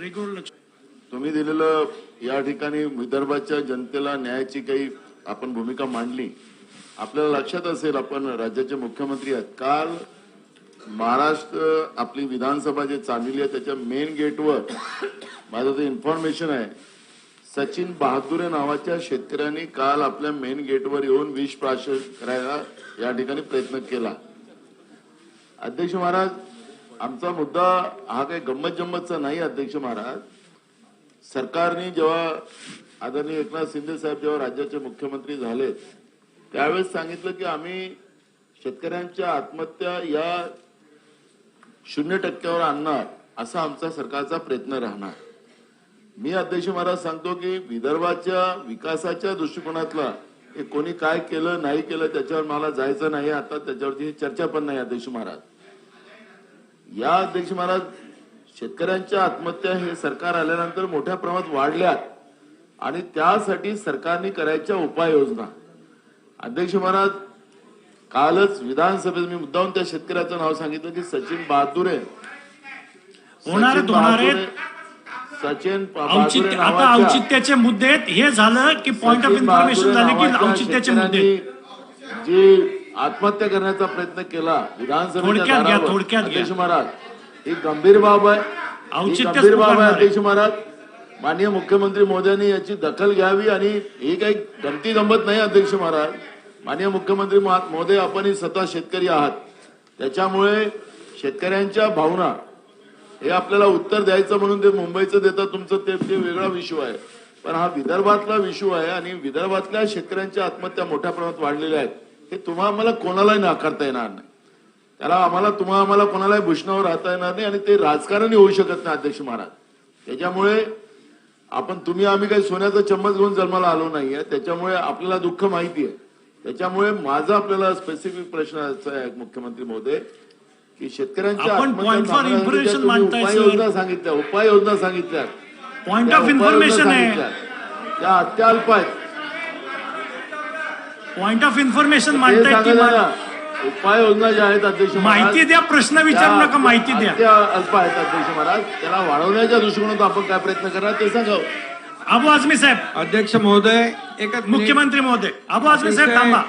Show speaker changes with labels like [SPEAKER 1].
[SPEAKER 1] Regular लक्ष
[SPEAKER 2] तुम्ही दिलेलं या ठिकाणी विदर्भाच्या जनतेला न्यायाची काही आपण भूमिका मांडली. आपल्याला लक्षात असेल आपण राज्याचे मुख्यमंत्री आहेत. काल महाराष्ट्र आपली विधानसभा जे चाललेली आहे त्याच्या मेन गेटवर माझं ते इन्फॉर्मेशन आहे सचिन बहादुरे नावाच्या शेतकऱ्यांनी काल आपल्या मेन गेटवर येऊन विष प्राशन करायला या ठिकाणी प्रयत्न केला. अध्यक्ष महाराज आमचा मुद्दा हा काही गंमत जम्मतचा नाही अध्यक्ष महाराज. सरकारने जेव्हा आदरणीय एकनाथ शिंदे साहेब जेव्हा राज्याचे मुख्यमंत्री झाले त्यावेळेस सांगितलं की आम्ही शेतकऱ्यांच्या आत्महत्या या शून्य टक्क्यावर आणणार असा आमचा सरकारचा प्रयत्न राहणार. मी अध्यक्ष महाराज सांगतो की विदर्भाच्या विकासाच्या दृष्टिकोनातला हे कोणी काय केलं नाही केलं त्याच्यावर मला जायचं नाही आता त्याच्यावरती चर्चा पण नाही अध्यक्ष महाराज. या अध्यक्ष महाराज शेतकऱ्यांच्या आत्महत्या हे सरकार आल्यानंतर मोठ्या प्रमाणात वाढल्यात आणि त्यासाठी सरकारने करायच्या उपाययोजना. अध्यक्ष महाराज कालच विधानसभेत मी मुद्दाहून त्या शेतकऱ्याचं नाव सांगितलं की सचिन बहादुरे. सचिन
[SPEAKER 1] आता औचित्याचे मुद्दे हे झालं की पॉइंट ऑफ इन्फॉर्मेशन झाले की औचित्याचे मुद्दे
[SPEAKER 2] जी आत्महत्या करण्याचा प्रयत्न केला. विधानसभेच्या
[SPEAKER 1] थोडक्यात.
[SPEAKER 2] अध्यक्ष महाराज ही गंभीर बाब आहे. गंभीर बाब आहे. अध्यक्ष महाराज. माननीय मुख्यमंत्री मोदयांनी याची दखल घ्यावी आणि ही काही गमती गंमत नाही अध्यक्ष महाराज. माननीय मुख्यमंत्री महा- महोदय आपण ही स्वतः शेतकरी आहात. त्याच्यामुळे शेतकऱ्यांच्या भावना हे आपल्याला उत्तर द्यायचं म्हणून ते मुंबईचं देतात तुमचं ते ते वेगळा विषय आहे. पण हा विदर्भातला विषय आहे आणि विदर्भातल्या शेतकऱ्यांच्या आत्महत्या मोठ्या प्रमाणात वाढलेल्या आहेत. हे तुम्हा आम्हाला कोणालाही नाकारता येणार नाही. त्याला आम्हाला तुम्हा आम्हाला कोणालाही भूषणावर राहता येणार नाही आणि ते राजकारणही होऊ शकत नाही अध्यक्ष महाराज. त्याच्यामुळे आपण तुम्ही आम्ही काही सोन्याचा चम्मच घेऊन जन्माला आलो नाहीये त्याच्यामुळे आपल्याला दुःख माहिती आहे. त्याच्यामुळे माझा आपल्याला स्पेसिफिक प्रश्न असा आहे मुख्यमंत्री महोदय की शेतकऱ्यांच्या सांगितल्या उपाययोजना सांगितल्या.
[SPEAKER 1] पॉइंट
[SPEAKER 2] त्या
[SPEAKER 1] ऑफ इन्फॉर्मेशन
[SPEAKER 2] सांगितल्या. त्या अत्याल्प आहेत.
[SPEAKER 1] पॉइंट ऑफ इन्फॉर्मेशन मांडताय ती
[SPEAKER 2] ना उपाययोजना ज्या आहेत अध्यक्ष
[SPEAKER 1] माहिती द्या प्रश्न विचारू
[SPEAKER 2] त्या
[SPEAKER 1] नका माहिती द्या.
[SPEAKER 2] अत्या अल्प आहेत अध्यक्ष महाराज. त्याला वाढवण्याच्या दृष्टिकोनातून आपण काय प्रयत्न करा ते सांगावं.
[SPEAKER 1] अबू आझमी साहेब.
[SPEAKER 3] अध्यक्ष महोदय एकच मिनिट.
[SPEAKER 1] मुख्यमंत्री महोदय. अबू आझमी साहेब थांबा.